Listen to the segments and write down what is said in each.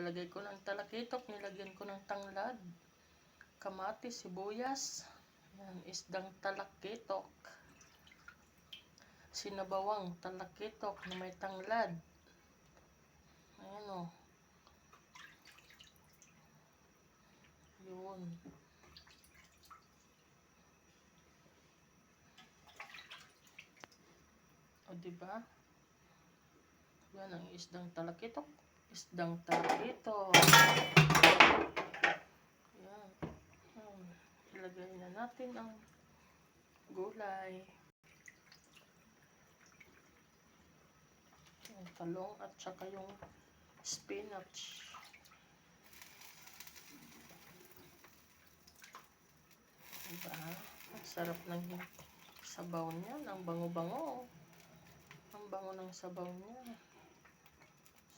Lalagay ko ng talakitok, nilagyan ko ng tanglad, kamatis, sibuyas. Yan, isdang talakitok. Sinabawang talakitok na may tanglad. Ayan o. Yun. O, diba? Yan ang isdang talakitok. Isdang talakitok. Yan. Yan. Ilagay na natin ang gulay. Yung talong at saka yung spinach. Diba? Ang sarap ng sabaw niya. Ang bango-bango. Ang bango ng sabaw niya.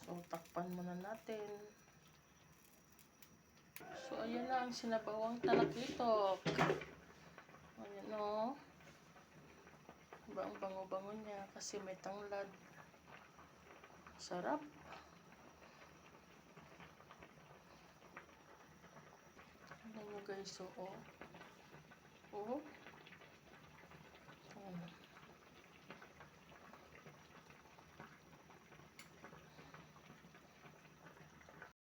So, takpan muna natin. So, ayan na ang sinabawang talakitok. Ayan o. Diba ang bango-bango niya kasi may tanglad. Sarap. Tingnan nyo guys, oo. Oh. Oh.